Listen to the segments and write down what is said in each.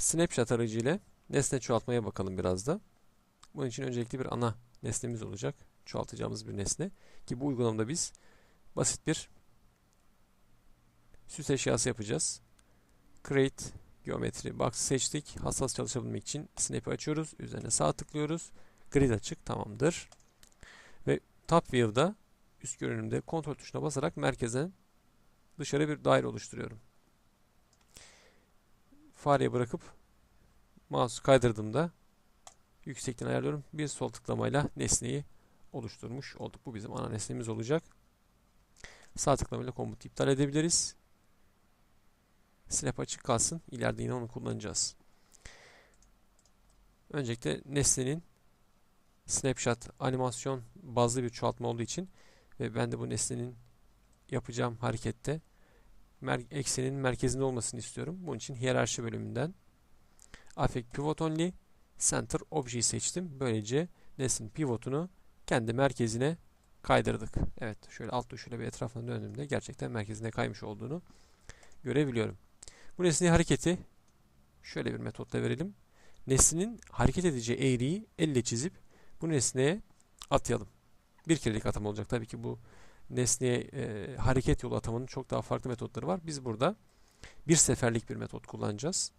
Snapshot aracıyla nesne çoğaltmaya bakalım biraz da. Bunun için öncelikle bir ana nesnemiz olacak. Çoğaltacağımız bir nesne. Ki bu uygulamada biz basit bir süs eşyası yapacağız. Create Geometri box seçtik. Hassas çalışabilmek için snap'i açıyoruz. Üzerine sağ tıklıyoruz. Grid açık. Tamamdır. Ve Top View'da üst görünümde kontrol tuşuna basarak merkezden dışarı bir daire oluşturuyorum. Fareye bırakıp mouse kaydırdığımda yüksekliğini ayarlıyorum. Bir sol tıklamayla nesneyi oluşturmuş olduk. Bu bizim ana nesnemiz olacak. Sağ tıklamayla komutu iptal edebiliriz. Snap açık kalsın. İleride yine onu kullanacağız. Öncelikle nesnenin snapshot animasyon bazlı bir çoğaltma olduğu için ve ben de bu nesnenin yapacağım harekette mer eksenin merkezinde olmasını istiyorum. Bunun için hiyerarşi bölümünden affect pivot only center object'i seçtim. Böylece nesnenin pivotunu kendi merkezine kaydırdık. Evet şöyle alt tuşuyla bir etrafına döndüğümde gerçekten merkezine kaymış olduğunu görebiliyorum. Bu nesneyi hareketi şöyle bir metotla verelim. Nesnenin hareket edeceği eğriyi elle çizip bu nesneye atayalım. Bir kerelik atama olacak. Tabii ki bu nesneye e, hareket yolu atamanın çok daha farklı metotları var. Biz burada bir seferlik bir metot kullanacağız.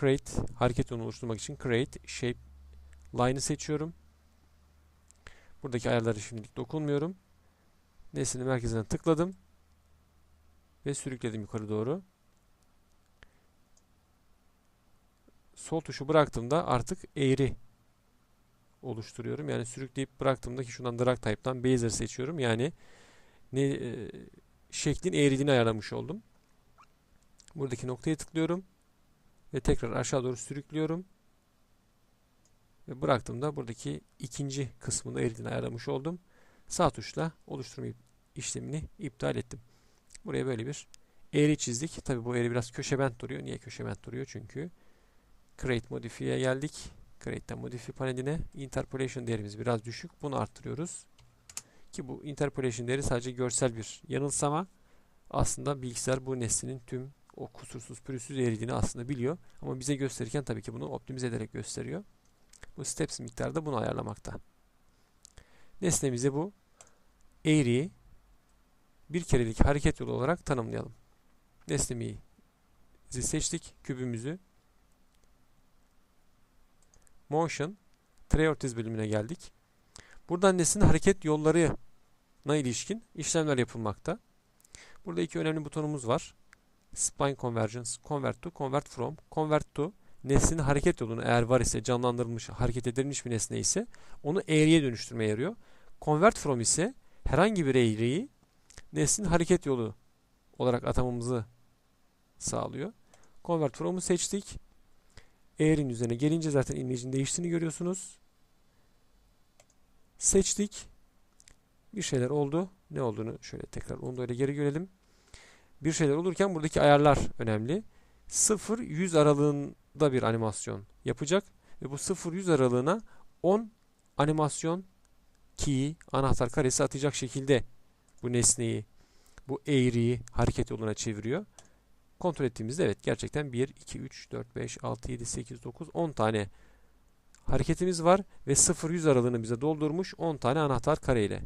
Create, hareket yolunu oluşturmak için Create Shape Line'ı seçiyorum. Buradaki ayarları şimdilik dokunmuyorum. Nesnenin merkezine tıkladım. Ve sürükledim yukarı doğru. Sol tuşu bıraktığımda artık eğri oluşturuyorum. Yani sürükleyip bıraktığımda ki şundan drag type'dan Bezier seçiyorum. Yani ne e, şeklin eğriliğini ayarlamış oldum. Buradaki noktaya tıklıyorum ve tekrar aşağı doğru sürüklüyorum. Ve bıraktığımda buradaki ikinci kısmını eğriliğini ayarlamış oldum. Sağ tuşla oluşturma işlemini iptal ettim. Buraya böyle bir eğri çizdik. Tabi bu eğri biraz köşe bent duruyor. Niye köşe bent duruyor? Çünkü Create Modify'ye geldik. Create'den Modify paneline Interpolation değerimiz biraz düşük. Bunu arttırıyoruz. Ki bu Interpolation değeri sadece görsel bir yanılsama. Aslında bilgisayar bu nesnenin tüm o kusursuz pürüzsüz eğriliğini aslında biliyor. Ama bize gösterirken tabii ki bunu optimize ederek gösteriyor. Bu steps miktarı da bunu ayarlamakta. Nesnemize bu eğriyi bir kerelik hareket yolu olarak tanımlayalım. Nesnemizi seçtik. Kübümüzü Motion Priorities bölümüne geldik. Buradan nesnenin hareket yollarına ilişkin işlemler yapılmakta. Burada iki önemli butonumuz var. Spline Convergence, Convert to, Convert from, Convert to nesnenin hareket yolunu eğer var ise canlandırılmış, hareket edilmiş bir nesne ise onu eğriye dönüştürmeye yarıyor. Convert from ise herhangi bir eğriyi nesnenin hareket yolu olarak atamamızı sağlıyor. Convert from'u seçtik. Eğerin üzerine gelince zaten imlecin değiştiğini görüyorsunuz. Seçtik. Bir şeyler oldu. Ne olduğunu şöyle tekrar onu da öyle geri görelim. Bir şeyler olurken buradaki ayarlar önemli. 0-100 aralığında bir animasyon yapacak. Ve bu 0-100 aralığına 10 animasyon key, anahtar karesi atacak şekilde bu nesneyi, bu eğriyi hareket yoluna çeviriyor. Kontrol ettiğimizde evet gerçekten 1, 2, 3, 4, 5, 6, 7, 8, 9, 10 tane hareketimiz var ve 0-100 aralığını bize doldurmuş 10 tane anahtar kare ile.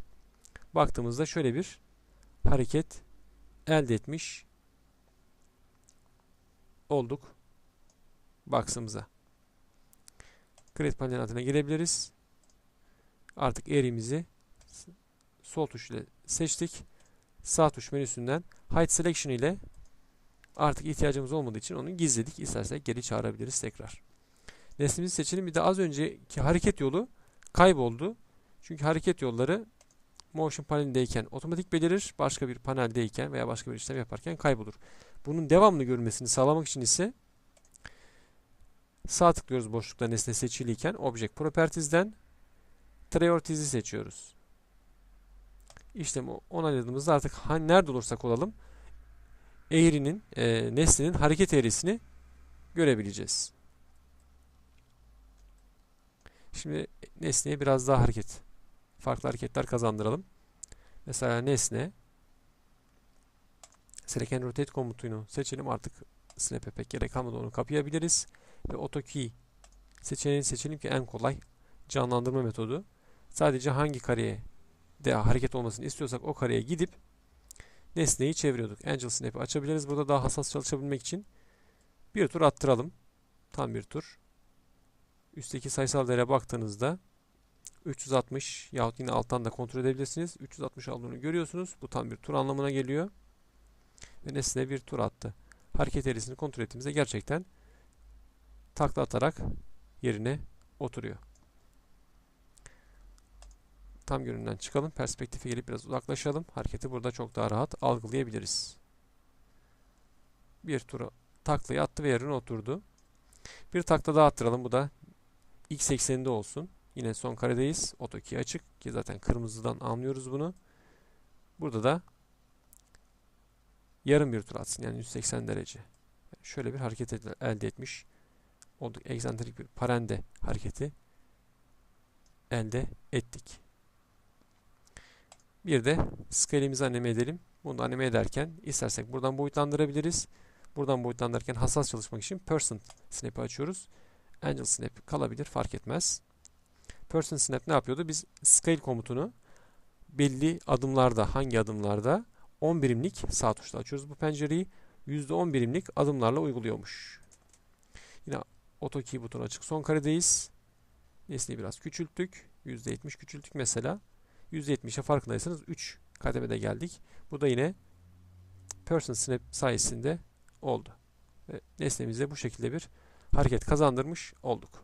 Baktığımızda şöyle bir hareket elde etmiş olduk box'ımıza. Create panel adına girebiliriz. Artık eğrimizi sol tuş ile seçtik. Sağ tuş menüsünden Hide Selection ile artık ihtiyacımız olmadığı için onu gizledik. İstersek geri çağırabiliriz tekrar. Nesnemizi seçelim. Bir de az önceki hareket yolu kayboldu. Çünkü hareket yolları Motion panelindeyken otomatik belirir. Başka bir paneldeyken veya başka bir işlem yaparken kaybolur. Bunun devamlı görmesini sağlamak için ise sağ tıklıyoruz boşlukta nesne seçiliyken Object Properties'den Priorities'i seçiyoruz. İşlemi onayladığımızda artık nerede olursak olalım eğrinin, e, nesnenin hareket eğrisini görebileceğiz. Şimdi nesneye biraz daha hareket, farklı hareketler kazandıralım. Mesela nesne Select and Rotate komutunu seçelim. Artık snap'e pek gerek kalmadı onu kapayabiliriz. Ve AutoKey seçeneğini seçelim ki en kolay canlandırma metodu. Sadece hangi kareye de hareket olmasını istiyorsak o kareye gidip nesneyi çeviriyorduk. Angel Snap'i açabiliriz. Burada daha hassas çalışabilmek için bir tur attıralım. Tam bir tur. Üstteki sayısal değere baktığınızda 360 yahut yine alttan da kontrol edebilirsiniz. 360 olduğunu görüyorsunuz. Bu tam bir tur anlamına geliyor. Ve nesne bir tur attı. Hareket eğrisini kontrol ettiğimizde gerçekten takla atarak yerine oturuyor. Tam göründen çıkalım. Perspektife gelip biraz uzaklaşalım. Hareketi burada çok daha rahat algılayabiliriz. Bir tura taklayı attı ve yerine oturdu. Bir takla daha attıralım. Bu da x ekseninde olsun. Yine son karedeyiz. AutoKey açık ki zaten kırmızıdan anlıyoruz bunu. Burada da yarım bir tur atsın. Yani 180 derece. Şöyle bir hareket elde etmiş olduk. Egzantrik bir parende hareketi elde ettik. Bir de scale'imizi anime edelim. Bunu anime ederken istersek buradan boyutlandırabiliriz. Buradan boyutlandırırken hassas çalışmak için Person Snap'i açıyoruz. Angel Snap kalabilir fark etmez. Person Snap ne yapıyordu? Biz scale komutunu belli adımlarda hangi adımlarda 10 birimlik sağ tuşla açıyoruz bu pencereyi. %10 birimlik adımlarla uyguluyormuş. Yine AutoKey butonu açık. Son karedeyiz. Nesneyi biraz küçülttük. %70 küçülttük mesela. %70'e farkındaysanız 3 kademede geldik. Bu da yine Person Snap sayesinde oldu. Ve nesnemize bu şekilde bir hareket kazandırmış olduk.